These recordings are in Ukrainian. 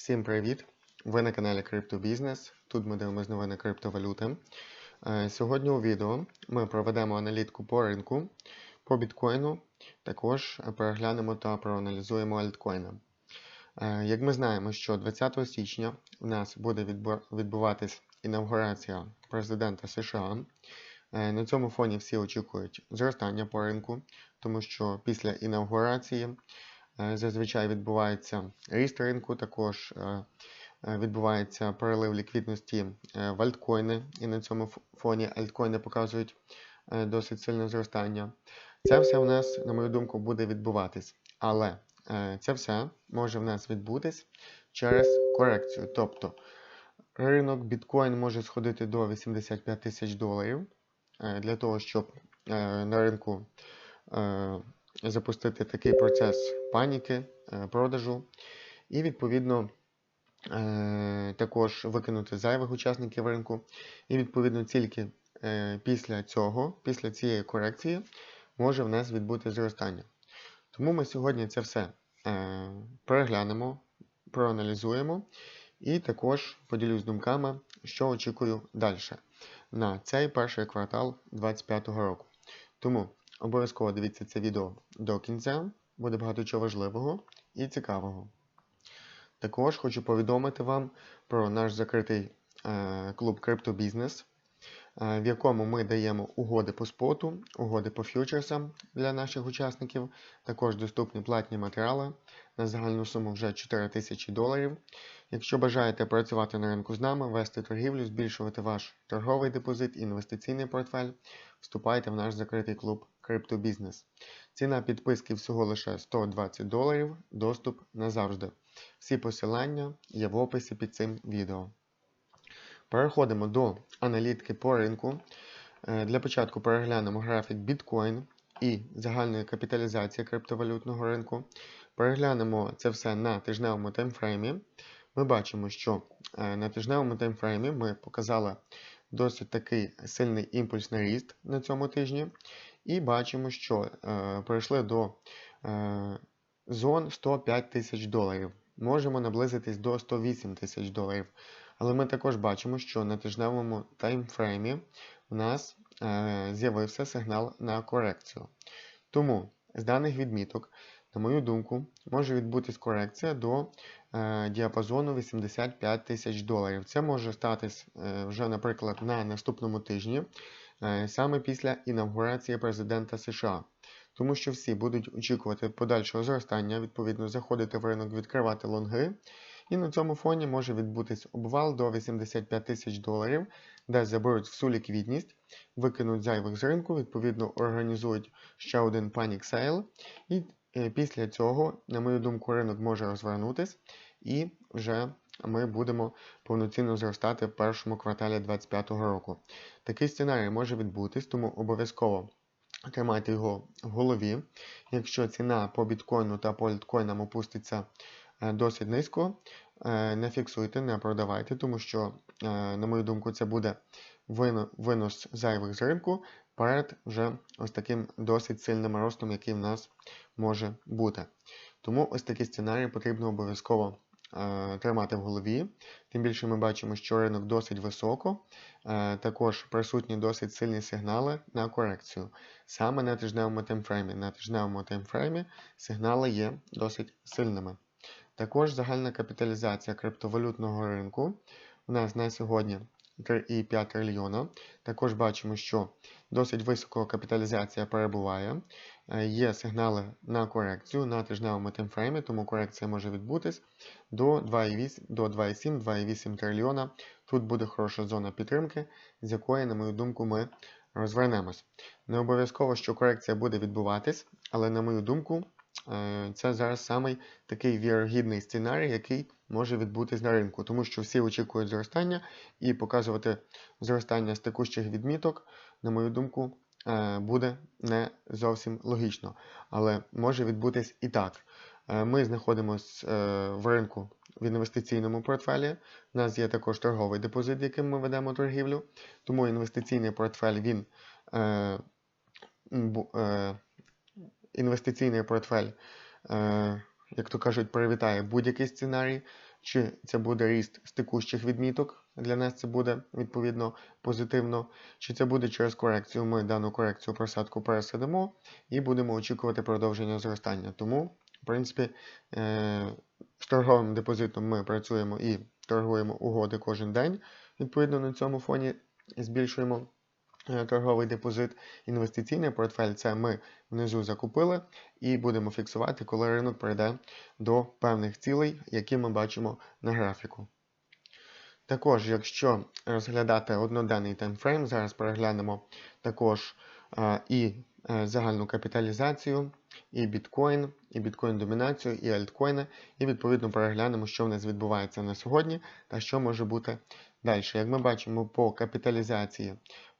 Всім привіт! Ви на каналі Криптобізнес. Тут ми дивимося новини криптовалюти. Е, Сьогодні у відео ми проведемо аналітику по ринку, по біткоїну, також переглянемо та проаналізуємо альткоїни. Е, Як ми знаємо, що 20 січня у нас буде відбу- відбуватись інавгурація президента США. Е, На цьому фоні всі очікують зростання по ринку, тому що після інавгурації зазвичай відбувається ріст ринку, також е, е, відбувається перелив ліквідності е, в альткоїни, і на цьому фоні альткоїни показують е, досить сильне зростання. Це все в нас, на мою думку, буде відбуватись. Але е, це все може в нас відбутись через корекцію. Тобто ринок біткоін може сходити до 85 тисяч доларів е, для того, щоб е, на ринку е, запустити такий процес паніки, е, продажу, і відповідно е, також викинути зайвих учасників ринку. І відповідно тільки е, після цього, після цієї корекції, може в нас відбути зростання. Тому ми сьогодні це все переглянемо, проаналізуємо і також поділюсь думками, що очікую далі на цей перший квартал 2025 року. Тому обов'язково дивіться це відео до кінця, буде багато чого важливого і цікавого. Також хочу повідомити вам про наш закритий е, клуб Криптобізнес, е, в якому ми даємо угоди по споту, угоди по фьючерсам для наших учасників. Також доступні платні матеріали на загальну суму вже 4 тисячі доларів. Якщо бажаєте працювати на ринку з нами, вести торгівлю, збільшувати ваш торговий депозит, інвестиційний портфель, вступайте в наш закритий клуб Криптобізнес. Ціна підписки всього лише 120 доларів, доступ назавжди. Всі посилання є в описі під цим відео. Переходимо до аналітики по ринку. Е, Для початку переглянемо графік Bitcoin і загальної капіталізації криптовалютного ринку. Переглянемо це все на тижневому таймфреймі. Ми бачимо, що е, на тижневому таймфреймі ми показали досить такий сильний імпульс на ріст на цьому тижні. І бачимо, що е, прийшли до е, зон 105 тисяч доларів. Можемо наблизитись до 108 тисяч доларів. Але ми також бачимо, що на тижневому таймфреймі у нас е, з'явився сигнал на корекцію. Тому з даних відміток, на мою думку, може відбутись корекція до е, діапазону 85 тисяч доларів. Це може статись е, вже, наприклад, на наступному тижні, саме після інавгурації президента США. Тому що всі будуть очікувати подальшого зростання, відповідно, заходити в ринок, відкривати лонги. І на цьому фоні може відбутись обвал до 85 тисяч доларів, де заберуть всю ліквідність, викинуть зайвих з ринку, відповідно організують ще один panic sale. І е, після цього, на мою думку, ринок може розвернутись, і вже ми будемо повноцінно зростати в першому кварталі 2025 року. Такий сценарій може відбутись, тому обов'язково тримайте його в голові. Якщо ціна по біткоїну та по альткоїнам опуститься е, досить низько, е, не фіксуйте, не продавайте, тому що, е, на мою думку, це буде винос зайвих з ринку перед вже ось таким досить сильним ростом, який в нас може бути. Тому ось такий сценарій потрібно обов'язково тримати в голові. Тим більше ми бачимо, що ринок досить високо, е, також присутні досить сильні сигнали на корекцію. Саме на тижневому таймфреймі. На тижневому таймфреймі сигнали є досить сильними. Також загальна капіталізація криптовалютного ринку у нас на сьогодні 3,5 трильйона. Також бачимо, що досить висока капіталізація перебуває. Е, Є сигнали на корекцію на тижневому таймфреймі, тому корекція може відбутись до 2,7-2,8 трильйона. Тут буде хороша зона підтримки, з якої, на мою думку, ми розвернемось. Не обов'язково, що корекція буде відбуватись, але на мою думку, е, це зараз самий такий вірогідний сценарій, який може відбутись на ринку, тому що всі очікують зростання і показувати зростання з текущих відміток, на мою думку, е, буде не зовсім логічно. Але може відбутись і так. Е, Ми знаходимося в ринку в інвестиційному портфелі. У нас є також торговий депозит, яким ми ведемо торгівлю. Тому інвестиційний портфель він е, е, інвестиційний портфель е, як то кажуть, привітає будь-який сценарій, чи це буде ріст з текущих відміток. Для нас це буде відповідно позитивно, чи це буде через корекцію. Ми дану корекцію просадку пересадимо і будемо очікувати продовження зростання. Тому, в принципі, е, з торговим депозитом ми працюємо і торгуємо угоди кожен день. Відповідно, на цьому фоні збільшуємо торговий депозит. Інвестиційний портфель це ми внизу закупили і будемо фіксувати, коли ринок прийде до певних цілей, які ми бачимо на графіку. Також, якщо розглядати одноденний таймфрейм, зараз переглянемо також е, і е, загальну капіталізацію, і біткоін, і біткоін-домінацію, і альткоїни, і відповідно переглянемо, що в нас відбувається на сьогодні та що може бути далі. Як ми бачимо по капіталізації,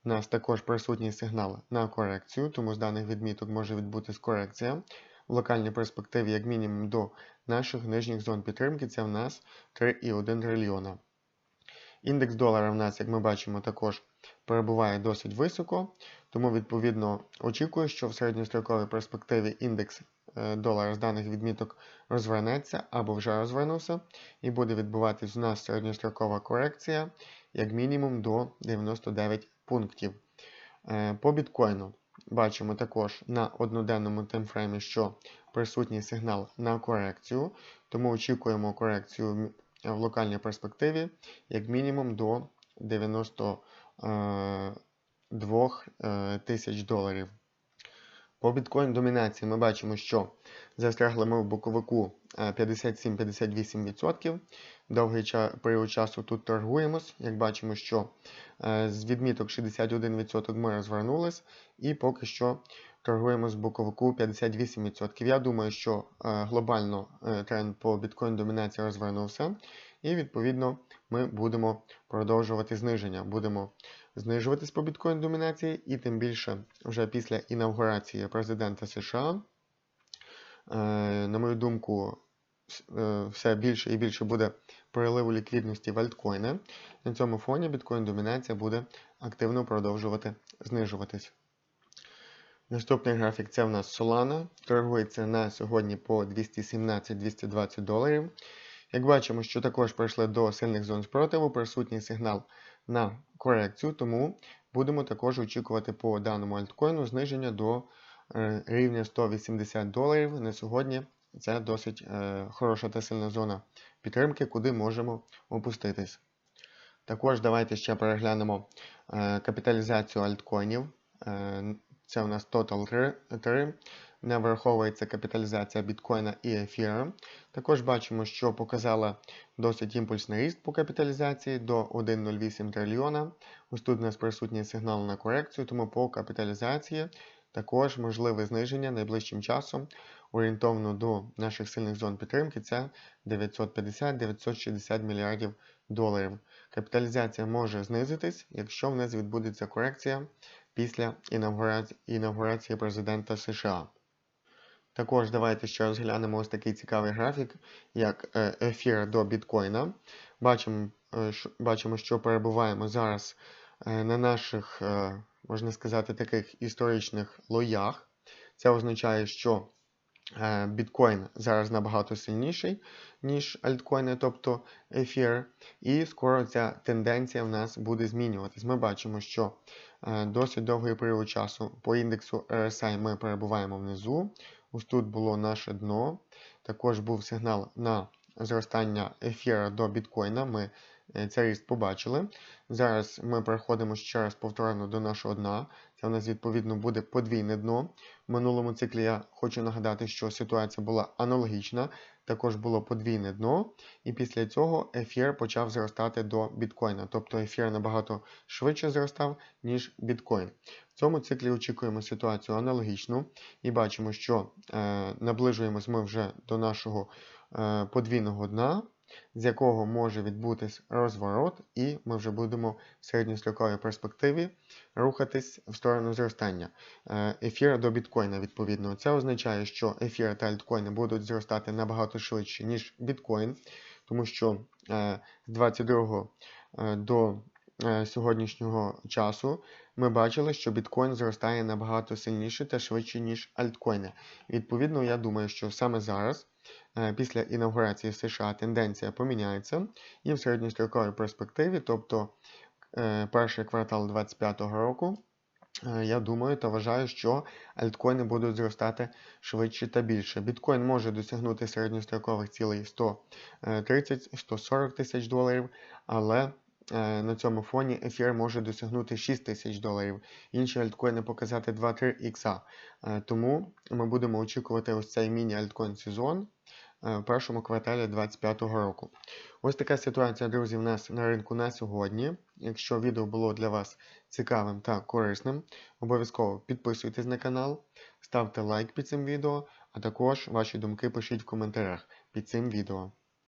у нас також присутній сигнал на корекцію, тому з даних відміток може відбутись корекція. В локальній перспективі, як мінімум, до наших нижніх зон підтримки, це в нас 3,1 трильйона. Індекс долара в нас, як ми бачимо, також перебуває досить високо, тому, відповідно, очікую, що в середньостроковій перспективі індекс е, долара з даних відміток розвернеться або вже розвернувся, і буде відбуватись у нас середньострокова корекція, як мінімум до 99 пунктів. Е, по біткоїну бачимо також на одноденному таймфреймі, що присутній сигнал на корекцію, тому очікуємо корекцію в локальній перспективі як мінімум до 92 е, тисяч доларів. По біткоін домінації ми бачимо, що застрягли ми в боковику 57-58%. Довгий період часу тут торгуємось. Як бачимо, що е, з відміток 61% ми розвернулись, і поки що торгуємо з боковику 58%. Я думаю, що е, глобально е, тренд по біткоін домінації розвернувся, і відповідно ми будемо продовжувати зниження. Будемо знижуватись по біткоін домінації, і тим більше вже після інаугурації президента США, на мою думку, все більше і більше буде приливу ліквідності в альткоїни. На цьому фоні біткоін домінація буде активно продовжувати знижуватись. Наступний графік це у нас Solana. Торгується на сьогодні по 217-220 доларів. Як бачимо, що також прийшли до сильних зон спротиву, присутній сигнал на корекцію, тому будемо також очікувати по даному альткоїну зниження до е, рівня 180 доларів. На сьогодні це досить е, хороша та сильна зона підтримки, куди можемо опуститись. Також давайте ще переглянемо е, капіталізацію альткоїнів. Це у нас Total 3. Не враховується капіталізація біткоїна і ефіра. Також бачимо, що показала досить імпульсний ріст по капіталізації до 1,08 трильйона. Ось тут у нас присутній сигнал на корекцію, тому по капіталізації також можливе зниження найближчим часом, орієнтовно до наших сильних зон підтримки це 950-960 мільярдів доларів. Капіталізація може знизитись, якщо в нас відбудеться корекція після інаугурації президента США. Також давайте ще розглянемо ось такий цікавий графік, як е, ефір до біткоїна. Бачимо, е, бачимо, що перебуваємо зараз е, на наших, можна сказати, таких історичних лоях. Це означає, що біткоін зараз набагато сильніший, ніж альткоїни, тобто ефір. І скоро ця тенденція в нас буде змінюватись. Ми бачимо, що Е, досить довгий період часу по індексу RSI ми перебуваємо внизу. Ось тут було наше дно. Також був сигнал на зростання ефіра до біткоїна. Ми е, цей ріст побачили. Зараз ми переходимо ще раз повторно до нашого дна. Це у нас, відповідно, буде подвійне дно. В минулому циклі я хочу нагадати, що ситуація була аналогічна також було подвійне дно, і після цього ефір почав зростати до біткоїна. Тобто ефір набагато швидше зростав, ніж біткоін. В цьому циклі очікуємо ситуацію аналогічну і бачимо, що е, наближуємось ми вже до нашого е, подвійного дна з якого може відбутись розворот, і ми вже будемо в середньостроковій перспективі рухатись в сторону зростання е, ефіра до біткоїна, відповідно. Це означає, що ефір та альткоїни будуть зростати набагато швидше, ніж біткоін, тому що е, з 22 е, до сьогоднішнього часу ми бачили, що біткоін зростає набагато сильніше та швидше, ніж альткоїни. відповідно, я думаю, що саме зараз після інаугурації в США тенденція поміняється і в середньостроковій перспективі, тобто е, перший квартал 2025 року, е, я думаю та вважаю, що альткоїни будуть зростати швидше та більше. Біткоін може досягнути середньострокових цілей 130-140 тисяч доларів, але е, на цьому фоні ефір може досягнути 6 тисяч доларів. Інші альткоїни показати 2-3 ікса. Е, Тому ми будемо очікувати ось цей міні-альткоін сезон е, в першому кварталі 2025 року. Ось така ситуація, друзі, в нас на ринку на сьогодні. Якщо відео було для вас цікавим та корисним, обов'язково підписуйтесь на канал, ставте лайк під цим відео, а також ваші думки пишіть в коментарях під цим відео.